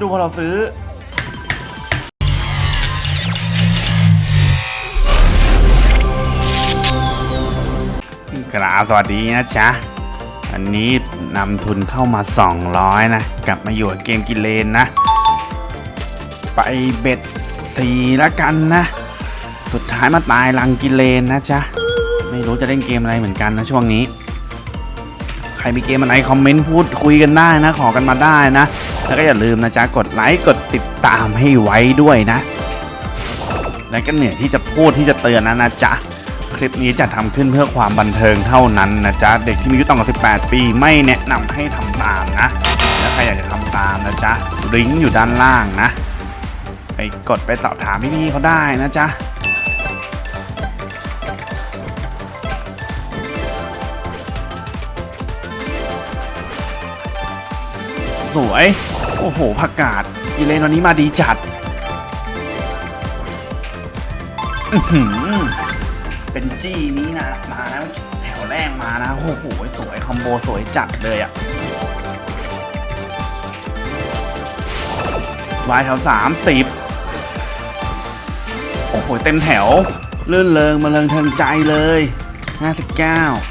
ดูพอเราซื้อ กราบสวัสดีนะจ๊ะ อันนี้นำทุนเข้ามา 200 นะ กลับมาอยู่กับเกมกิเลนนะ ไปเบ็ดสี่ล้วกันนะ สุดท้ายมาตายลังกิเลนนะจ๊ะ ไม่รู้จะเล่นเกมอะไรเหมือนกันนะช่วงนี้ ใครมีเกมอะไรคอมเมนต์พูดคุยกันได้นะ ขอกันมาได้นะ แล้วก็อย่าลืมนะจ๊ะกดไลค์กดติดตามให้ไว้ด้วยนะ และก็เหนื่อยที่จะพูดที่จะเตือนนะนะจ๊ะคลิปนี้จะทำขึ้นเพื่อความบันเทิงเท่านั้นนะจ๊ะเด็กที่มีอายุต่ำกว่า 18 ปีไม่แนะนำให้ทำตามนะแล้วใครอยากจะทำตามนะจ๊ะลิงก์อยู่ด้านล่างนะ ไปกดไปสอบถามพี่ๆเขาได้นะจ๊ะ สวย โอ้โหผักกาดกิเลนวันนี้มาดีจัดเป็นจี้นี้นะมานะแถวแรกมานะ โอ้โห สวย คอมโบสวยจัดเลยอะวายแถวสามสิบโอ้โห เต็มแถว ลื่นเริงมาเริงเทิงใจเลย 59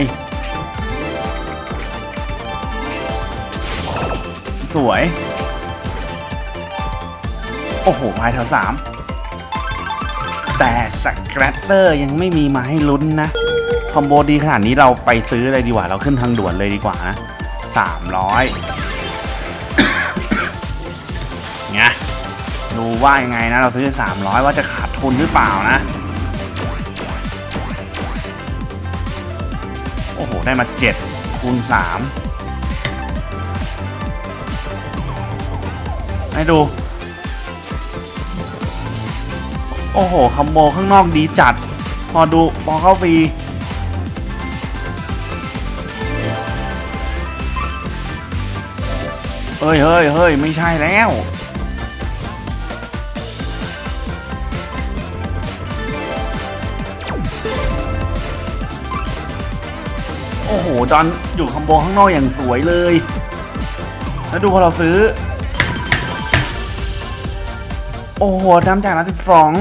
สิบเก้าไปสวย โอ้โหพายแถวสามแต่สแครตเตอร์ยังไม่มีมาให้ลุ้นนะ คอมโบดีขนาดนี้เราไปซื้อเลยดีกว่า เราขึ้นทางด่วนเลยดีกว่านะสามร้อยไงดูว่ายังไงนะ เราซื้อ 300 ว่าจะขาดทุนหรือเปล่านะ โอ้โห ได้มา 7 คูณ 3 ให้ดู โอ้โหคัมโบข้างนอกดีจัด พอดูพอเข้าฟรีเฮ้ยเฮ้ยเฮ้ยไม่ใช่แล้ว โอ้โหดอนอยู่คอมโบข้างนอกอย่างสวยเลย แล้วดูพอเราซื้อ โอ้โหทำจากละสิบสอง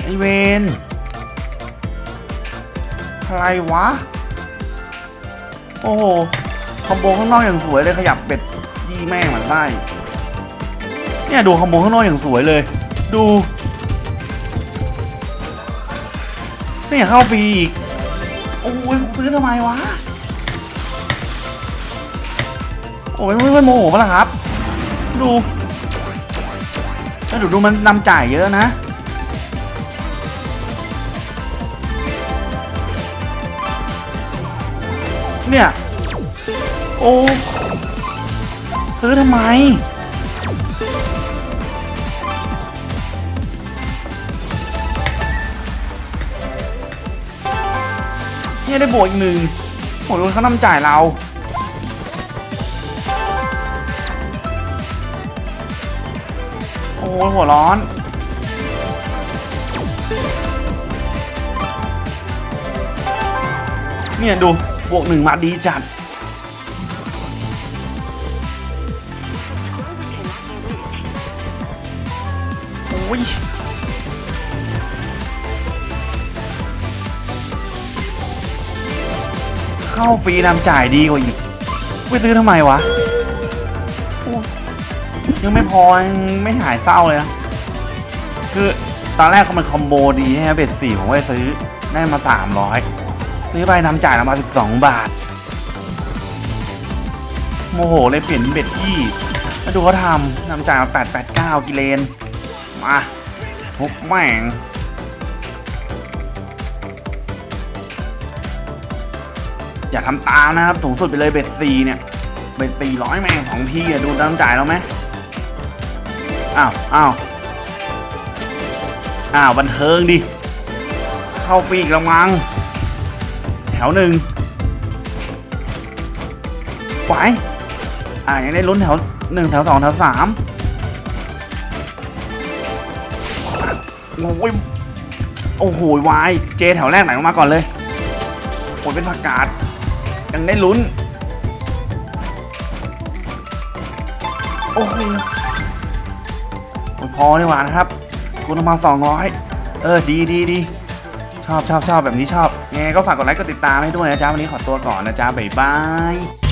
ไอเวนอะไรวะ โอ้โห คอมโบข้างนอกอย่างสวยเลยขยับเบ็ดยี่แม่งมันได้ เนี่ยดูคอมโบข้างนอกอย่างสวยเลย ดู เนี่ยเข้าฟรีอีก โอ้ยซื้อทำไมวะ โอ้ยไม่ไม่โมโหปะล่ะครับ ดูแล้วดูดูมันนำจ่ายเยอะนะเนี่ย โอ้ ซื้อทำไม เนี่ยได้บวกอีกหนึ่งโหโดนเขานำจ่ายเราโอ้หัวร้อนเนี่ยดูบวกหนึ่งมาดีจัดโอ้ย เข้าฟรีนำจ่ายดีกว่าอีกไปซื้อทำไมวะ ยังไม่พอยังไม่หายเศร้าเลยนะ คือตอนแรกเขามันคอมโบดีใช่ไหมเบ็ดสี่ผมก็ไปซื้อได้มาสามร้อยซื้อไปนำจ่ายมาสิบสองบาท โมโหเลยเปลี่ยนเป็นเบ็ดยี่มาดูเขาทำนำจ่ายมาแปดแปดเก้ากิเลน มาฟุกแม่ง อย่าทำตามนะครับ สูงสุดไปเลยเบ็ดซีเนี่ย เบ็ดสี่ร้อยแม่งของพี่อะดูน้ำจ่ายแล้วไหมอ้าวอ้าวอ้าวบันเทิงดิ เข้าฟรีอีกและมังแถวหนึ่งไหวอ่ายังได้ลุ้นแถวหนึ่งแถวสองแถวสามโอ้ยโอ้โหวาย เจแถวแรกไหลลงมาก่อนเลยโอ้ยเป็นผักกาด ยังได้ลุ้น โอ้โหโอ้ยพอนี่หว่านะครับคุณออกมาสองร้อยเออ ดีดีดีชอบชอบชอบแบบนี้ชอบยังไงก็ฝากกดไลค์กดติดตามให้ด้วยนะจ๊ะ วันนี้ขอตัวก่อนนะจ๊ะ บ๊ายบาย